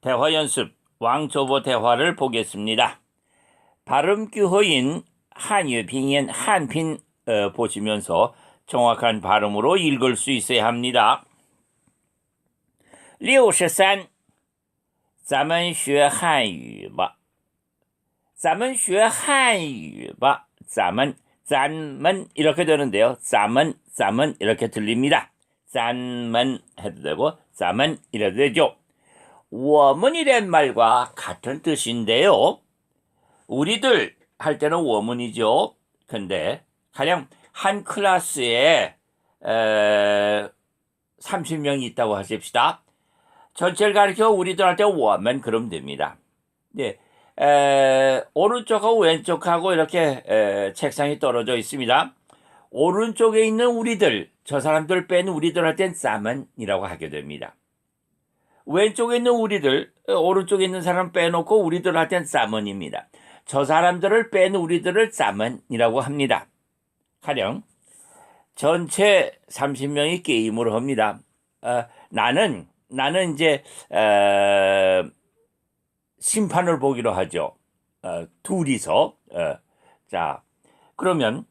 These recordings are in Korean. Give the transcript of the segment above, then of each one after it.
대화 연습 왕초보 대화를 보겠습니다. 발음 규호인 한유 핑인 한핀 어, 보시면서 정확한 발음으로 읽을 수 있어야 합니다. 六十三，咱们学汉语吧。咱们学汉语吧. 咱们 咱们 이렇게 되는데요. 咱们 咱们 이렇게 들립니다. 咱们 해도 되고 咱们 이래도 되죠. 我们이란 말과 같은 뜻인데요. 우리들 할 때는 워문이죠. 근데 가령 한 클래스에 에, 30명이 있다고 하십시다. 전체를 가리켜 우리들한테 워면 그럼 됩니다. 네. 에, 오른쪽하고 왼쪽하고 이렇게 에, 책상이 떨어져 있습니다. 오른쪽에 있는 우리들, 저 사람들 뺀 우리들한테는 쌈은이라고 하게 됩니다. 왼쪽에 있는 우리들, 어, 오른쪽에 있는 사람 빼놓고 우리들한테는 싸먼입니다. 저 사람들을 뺀 우리들을 싸먼이라고 합니다. 가령 전체 30명이 게임을 합니다. 어, 나는 나는 이제 어, 심판을 보기로 하죠. 어, 둘이서 어, 자 그러면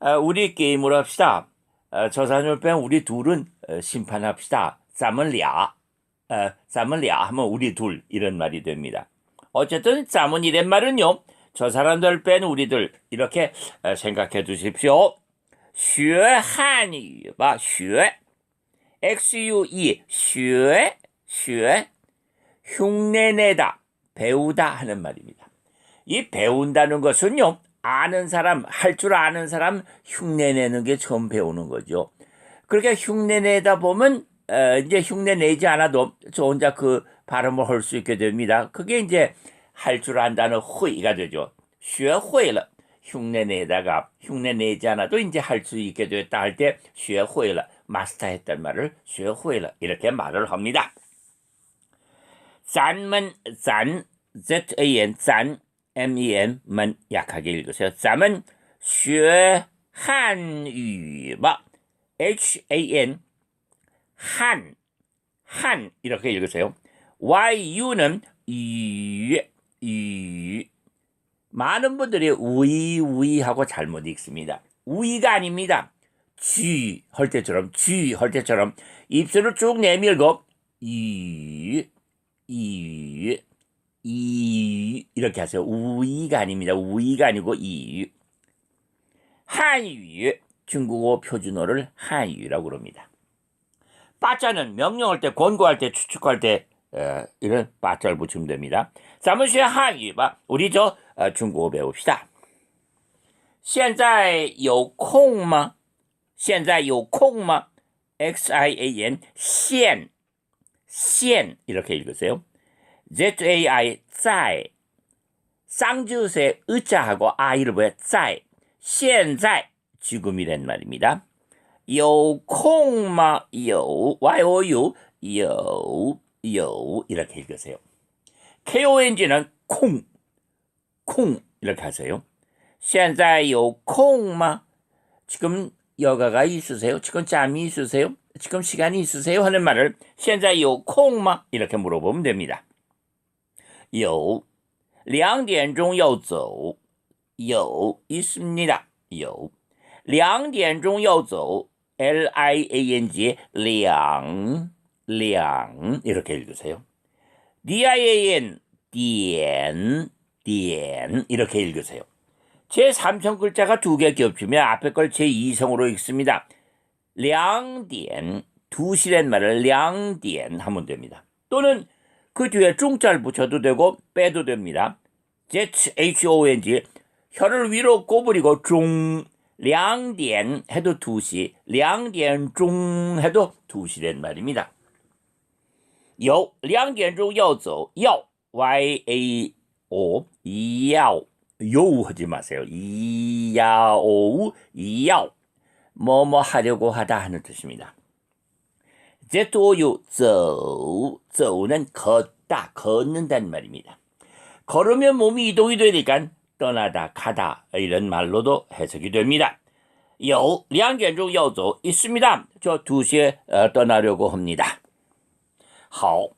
어, 우리 게임을 합시다. 어, 저 사람을 빼 우리 둘은 어, 심판합시다. 싸먼리아 어, 咱们俩 하면 우리 둘 이런 말이 됩니다. 어쨌든 咱们 이란 말은요. 저 사람들 뺀 우리들 이렇게 어, 생각해 두십시오. 学汉语吧,学 XUE 学学 흉내내다 배우다 하는 말입니다. 이 배운다는 것은요 아는 사람 할 줄 아는 사람 흉내내는 게 처음 배우는 거죠. 그렇게 흉내내다 보면 어, 이제 흉내내지 않아도 저 혼자 그 발음을 할 수 있게 됩니다. 그게 이제 할 줄 안다는 호의가 되죠. 学会了 흉내내다가 흉내내지 않아도 이제 할 수 있게 됐다 할 때 学会了 마스터했단 말을 学会了 이렇게 말을 합니다. 咱们咱 Z A N 咱 M E N 만 약하게 읽으세요. 咱们学汉语吧. H A N 한, 한 이렇게 읽으세요. Y U는 유, 유. 많은 분들이 우이 우이하고 잘못 읽습니다. 우이가 아닙니다. 쥐 할 때처럼 쥐 할 때처럼 입술을 쭉 내밀고 이, 이, 이 이렇게 하세요. 우이가 아닙니다. 우이가 아니고 이. 한유 중국어 표준어를 한유라고 그럽니다. 빠자는 명령할 때, 권고할 때, 추측할 때 에, 이런 빠자를 붙이면 됩니다. 咱们学汉语吧. 우리 저 어, 중국어 배웁시다. 现在有空吗?现在有空吗? X I A N 现现 이렇게 읽으세요. Z A I 在 쌍지읒의 의자하고 아이를 보여 在 现在 지금이란 말입니다. 有空吗?有 Y O U 有有 이렇게 읽으세요. K O N G는 콩, 콩 이렇게 하세요. 现在有空吗? 지금 여가가 있으세요? 지금 잠이 있으세요? 지금 시간이 있으세요? 하는 말을 现在有空吗? 이렇게 물어보면 됩니다. 有两点钟要走有 있습니다. 有两点钟要走 L I A N G 량량 이렇게 읽으세요. D-I-A-N, D-N, D-N 이렇게 읽으세요. 제3성 글자가 두 개 겹치면 앞에 걸 제2성으로 읽습니다. 량디엔, 두시란 말을 량디엔 하면 됩니다. 또는 그 뒤에 중자를 붙여도 되고 빼도 됩니다. ZHONG 혀를 위로 꼬부리고 중 两点 해도 2시, 两点钟 해도 2시란 말입니다. 有两点钟要走要 Y A O 要 요 하지 마세요. 이야오 이야오 뭐뭐 하려고 하다 하는 뜻입니다. Z O U 走 走는 걷다 걷는다는 말입니다. 걸으면 몸이 이동이 되니까 떠나다 가다 이런 말로도 해석이 됩니다. 有两点钟要走 있습니다. 저 2시에 어, 떠나려고 합니다. 好,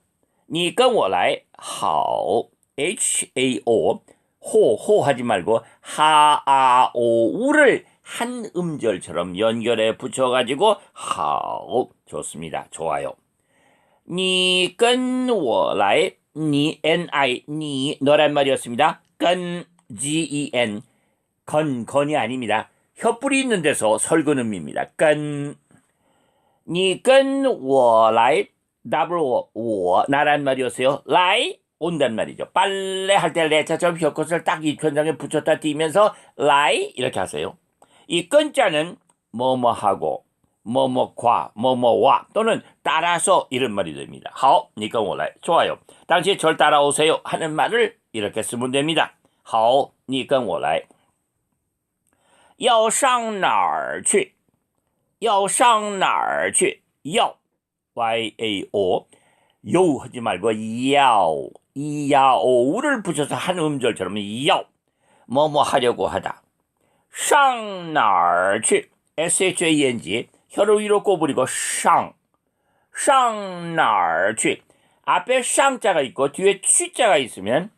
你跟我来 好 H A O 호, 호 하지 말고 하, 아, 오, 우를 한 음절처럼 연결해 붙여가지고 하오 좋습니다. 좋아요. 你跟我来, 니, n, i, 니, 너란 말이었습니다. 건, G-E-N 건 건이 아닙니다. 혀뿌리 있는 데서 설근음입니다. 끈 니끈 워라이 더블 워 나란 말이었어요. 라이 온단 말이죠. 빨래 할 때 레차처럼 혀끝을 딱 입천장에 붙였다 뛰면서 라이 이렇게 하세요. 이 끈자는 뭐뭐하고 뭐뭐과 뭐뭐와 또는 따라서 이런 말이 됩니다. 하오 니까 몰라요. 좋아요. 당시 절 따라오세요 하는 말을 이렇게 쓰면 됩니다. 好,你跟我来.要上哪儿去?要上哪儿去?要 y a o 요 하지 말고 야오 이야오를 붙여서 한 음절처럼 야오 뭐뭐 하려고 하다 上哪儿去 S-H-A-N-G 혀를 위로 꼬부리고 上上哪儿去 앞에 쌍자가 있고 뒤에 취자가 있으면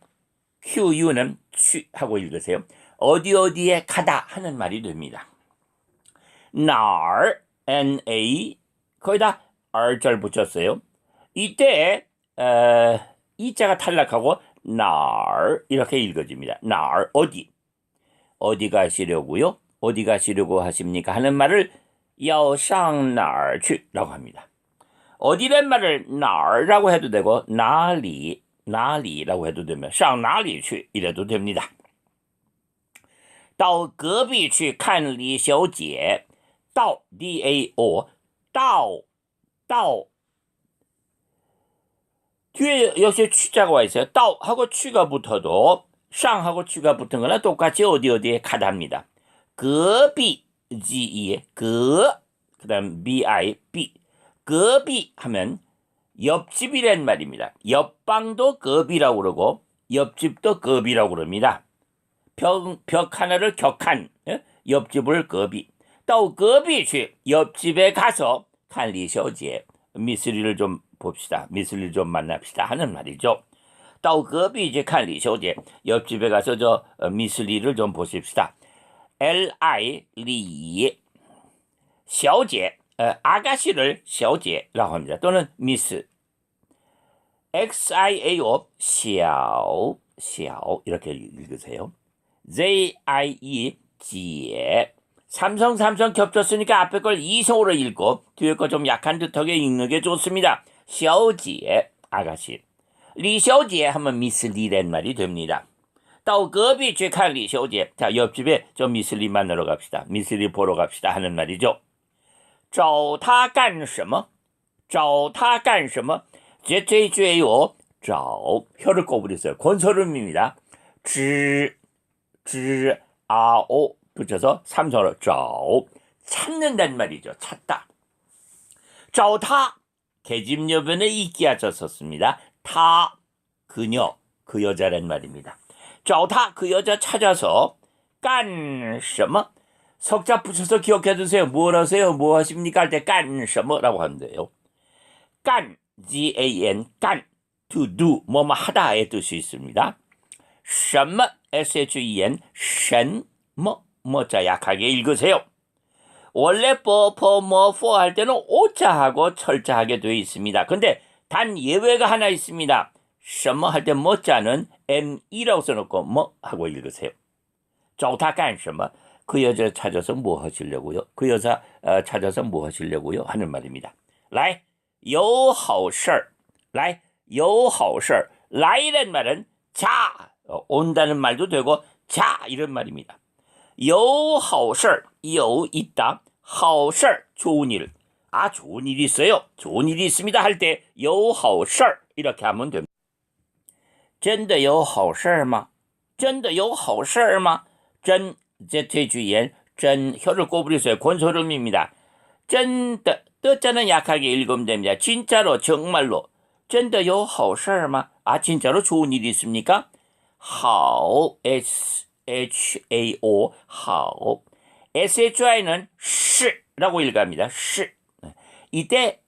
QU는 취하고 읽으세요. 어디 어디에 가다 하는 말이 됩니다. 날 na, 거의 다 r절 붙였어요. 이때 어, 에, 이 자가 탈락하고 날 이렇게 읽어집니다. 날 어디 어디 가시려고요? 어디 가시려고 하십니까? 하는 말을 야상날去라고 합니다. 어디란 말을 날라고 해도 되고 나리 哪里라고 해도 되면 上哪里去 이래도 됩니다. 到隔壁去看李小姐到 D A O 到到 뒤에 역시 취자가 와 있어요. 따하고 취가 붙어도 쌍하고 취가 붙은 거나 똑같이 어디 어디에 가답니다. 거비 지에 그 그다음 bi b 거비 하면 옆집이란 말입니다. 옆방도 거비라고 그러고 옆집도 거비라고 그럽니다. 벽, 벽 하나를 격한 예? 옆집을 거비. 또 거비 去 옆집에 가서 칸리셔지에 미스리를 좀 봅시다. 미술을 좀 만납시다 하는 말이죠. 또隔壁 이제 칸 리쇼제 옆집에 가서 저 어, 미술리를 좀 보십시다. L I 리小姐 어, 아가씨를 小姐라고 합니다. 또는 미스 X I A O 小小 이렇게 읽으세요. J I E 姐 삼성 삼성 겹쳤으니까 앞에 걸 이성으로 읽고 뒤에 거 좀 약한 듯하게 읽는 게 좋습니다. 小姐 아가씨 李小姐 하면 미스 리란 말이 됩니다. 到隔壁去看李小姐. 자, 옆집에 저 미스 리 만나러 갑시다. 미스 리 보러 갑시다 하는 말이죠. 找他干什么?找他干什么? ZJ요. 找 혀를 꼬부렸어요. 권설음입니다. 知, 知, 아, 오 붙여서 삼성으로 找 찾는다는 말이죠. 찾다. 找他 계집여변에 이끼아져 썼습니다. 타 그녀 그 여자란 말입니다. 找他그 여자 찾아서 干什么 석자 붙여서 기억해 두세요. 뭘 하세요? 뭐 하십니까? 할 때 干什么라고 하는데요. 干 G A N 깐 to do 뭐뭐 하다의 뜻이 있습니다. 什么 S H E N 什么 뭐자 약하게 읽으세요. 원래 뽀뽀 뭐포 할 때는 오자하고 철자하게 되어 있습니다. 근데 단 예외가 하나 있습니다. 什么 할 때 뭐자는 ME라고 써놓고 뭐 하고 읽으세요. 找他干什么? 그 여자 찾아서 뭐 하시려고요? 그 여자 어, 찾아서 뭐 하시려고요? 하는 말입니다. 来, 有好事儿. 来,有好事儿. 来란 말은 자, 어, 온다는 말도 되고 자 이런 말입니다. 有好事儿, 有 있다. 好事儿, 좋은 일. 아, 좋은 일이 있어요. 좋은 일이 있습니다. 할 때, 有好事儿 이렇게 하면 됩니다. 真的有好事儿吗?真的有好事儿吗?真 Z 주의엔 전 혀를 꼬부리세요. 권소름입니다. 真的 뜻자는 약하게 읽으면 됩니다. 진짜로 정말로 真的有好事儿吗? 아 진짜로 좋은 일이 있습니까? 好 S H A O 好 S H I는 시라고 읽합니다. 시 이때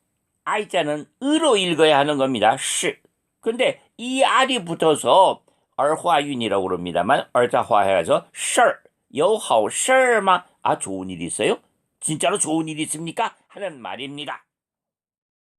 I자는 으로 읽어야 하는 겁니다. 시 근데 이 알이 붙어서 얼화윤이라고 그럽니다만 얼자화해서 事儿有好事儿吗? 아 좋은 일 있어요? 진짜로 좋은 일 있습니까? 하는 말입니다.